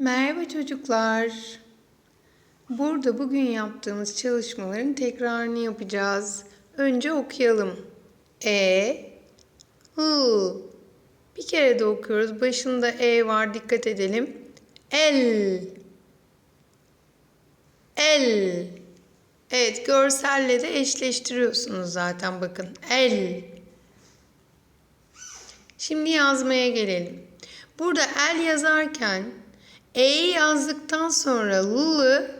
Merhaba çocuklar. Burada bugün yaptığımız çalışmaların tekrarını yapacağız. Önce okuyalım. E, H. Bir kere de okuyoruz. Başında E var dikkat edelim. El. El. Evet görselle de eşleştiriyorsunuz zaten bakın. El. Şimdi yazmaya gelelim. Burada el yazarken E'yi yazdıktan sonra L'ı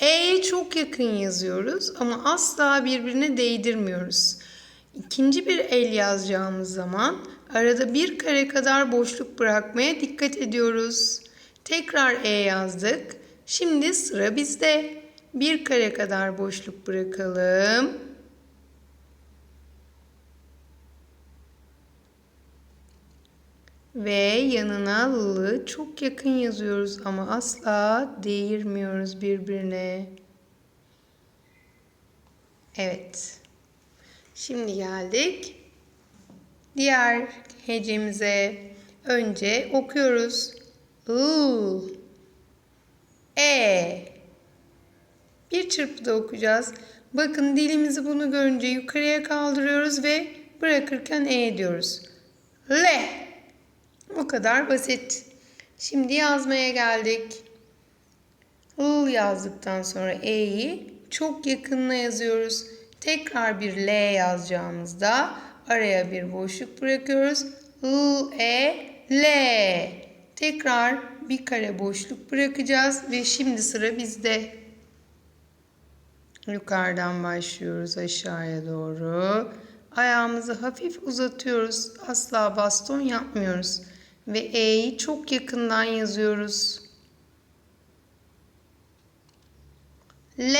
E'ye çok yakın yazıyoruz ama asla birbirine değdirmiyoruz. İkinci bir el yazacağımız zaman arada bir kare kadar boşluk bırakmaya dikkat ediyoruz. Tekrar E yazdık. Şimdi sıra bizde. Bir kare kadar boşluk bırakalım. Ve yanına lı çok yakın yazıyoruz ama asla değirmiyoruz birbirine. Evet. Şimdi geldik. Diğer hecemize önce okuyoruz. I, E. Bir çırpıda okuyacağız. Bakın dilimizi bunu görünce yukarıya kaldırıyoruz ve bırakırken E diyoruz. L. Bu kadar basit. Şimdi yazmaya geldik. I yazdıktan sonra E'yi çok yakınına yazıyoruz. Tekrar bir L yazacağımızda araya bir boşluk bırakıyoruz. I, E, L. Tekrar bir kare boşluk bırakacağız ve şimdi sıra bizde. Yukarıdan başlıyoruz aşağıya doğru. Ayağımızı hafif uzatıyoruz. Asla baston yapmıyoruz. Ve E'yi çok yakından yazıyoruz. L